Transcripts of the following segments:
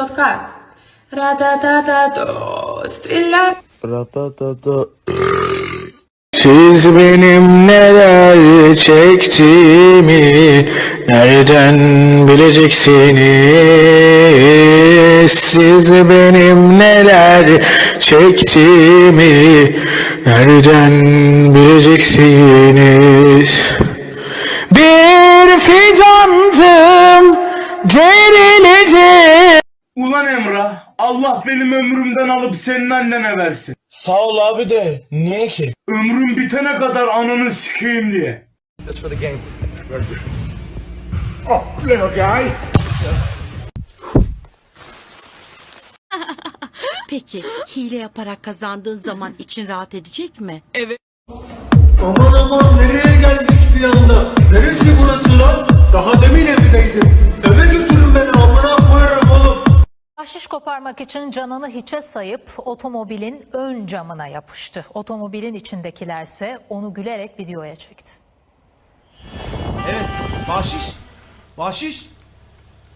słodka. Ratatatato, strilla. Siz benim neler çektiğimi nereden bileceksiniz? Siz benim neler çektiğimi nereden bileceksiniz? Bir fidandım derilecek. Ulan Emrah, Allah benim ömrümden alıp senin annene versin. Sağ ol abi de niye ki? Ömrüm bitene kadar ananı sikeyim diye. Peki hile yaparak kazandığın zaman için rahat edecek mi? Aman aman nereye geldik bir anda? Neresi burası lan? Daha demin Bahşiş koparmak için canını hiçe sayıp otomobilin ön camına yapıştı. Otomobilin içindekilerse onu gülerek videoya çekti. Evet. Bahşiş. Bahşiş.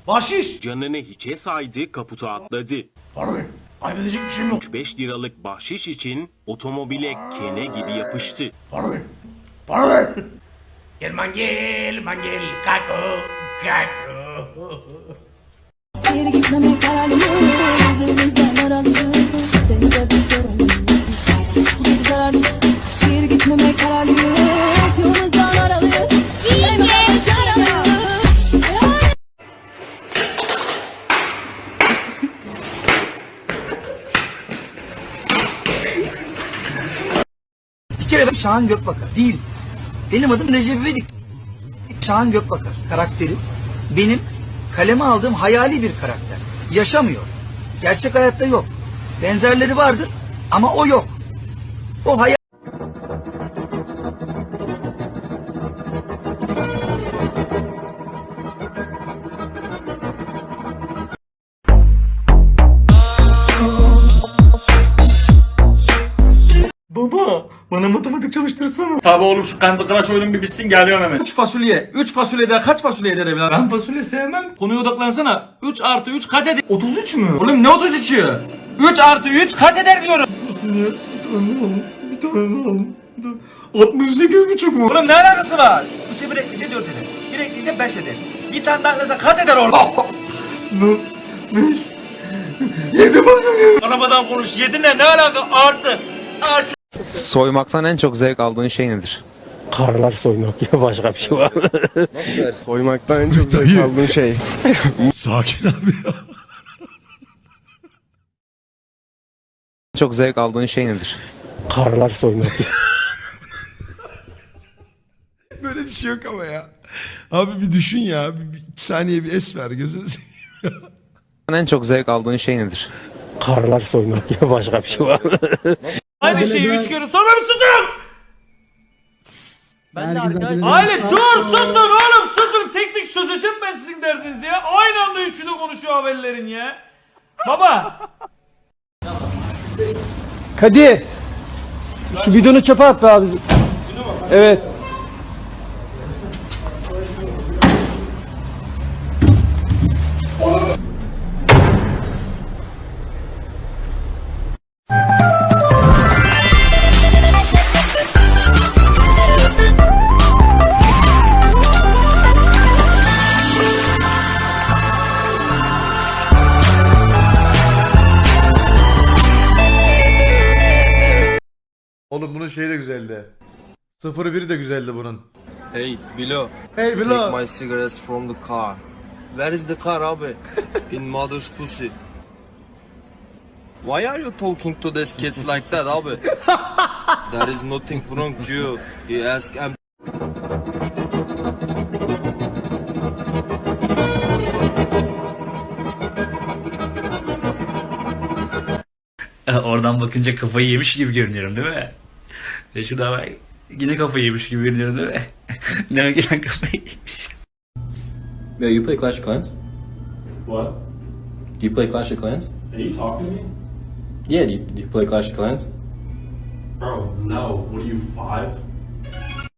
Bahşiş. Canını hiçe saydı, kaputa atladı. Para ver. Kaybedecek bir şeyim yok. 5 liralık bahşiş için otomobile kene gibi yapıştı. Para ver. Para ver. Gel mangel mangel kako kako. Geri gitmemek kararlıyım Geri kararlıyım Geri gitmemek kararlıyım Yolumuzdan aralıyız Hemen aralıyız Bir kere ben Şahan Gökbakar değil. Benim adım Recep İvedik. Şahan Gökbakar karakteri benim kaleme aldığım hayali bir karakter. Yaşamıyor. Gerçek hayatta yok. Benzerleri vardır ama o yok. O hayal bana matematik çalıştırsana. Tabi oğlum şu Candy Crush oyunun bir bitsin geliyorum hemen. 3 fasulye. 3 fasulyeden kaç fasulye eder evladım? Ben fasulye sevmem. Konuya odaklansana. 3 artı 3 kaç eder? 33 mü? Oğlum ne 33'ü? 3 artı 3 kaç eder diyorum. Fasulye bir tane alalım. Bir tane alalım. 68 buçuk mu? Oğlum ne alakası var? 3'e 1 ekleyince 4 eder. 1 ekleyince 5 eder. Bir tane daha eklersen kaç eder oğlum? 4, 5, 7 buldum ya. Arabadan konuş. 7 ne? Ne alaka? Artı. Artı. Soymaktan en çok zevk aldığın şey nedir? Karlar soymak ya başka bir şey var? Soymaktan en çok zevk aldığın şey. Sakin abi ya. çok zevk aldığın şey nedir? Karlar soymak ya. Böyle bir şey yok ama ya. Abi bir düşün ya. Bir, bir iki saniye bir es ver gözünü seveyim. En çok zevk aldığın şey nedir? Karlar soymak ya başka bir şey var? Aynı şeyi üç kere bir susun! Aile dur susun oğlum susun teknik çözeceğim ben sizin derdinizi ya. Aynı anda üçü de konuşuyor haberlerin ya. Baba. Kadir. Şu bidonu çöpe at be abi. Evet. Oğlum bunun şeyi de güzeldi. 01 de güzeldi bunun. Hey Bilo. Hey Bilo. my cigarettes from the car. Where is the car abi? In mother's pussy. Why are you talking to these kids like that abi? There is nothing wrong you. You ask em Oradan bakınca kafayı yemiş gibi görünüyorum değil mi? Ve şurada yine kafayı yemiş gibi görünüyorum değil mi? Demek ki ben kafayı yemiş. Yo, you play Clash of Clans? What? Do you play Clash of Clans? Are you talking to me? Yeah, do you, do you play Clash of Clans? Bro, no. What are you, five?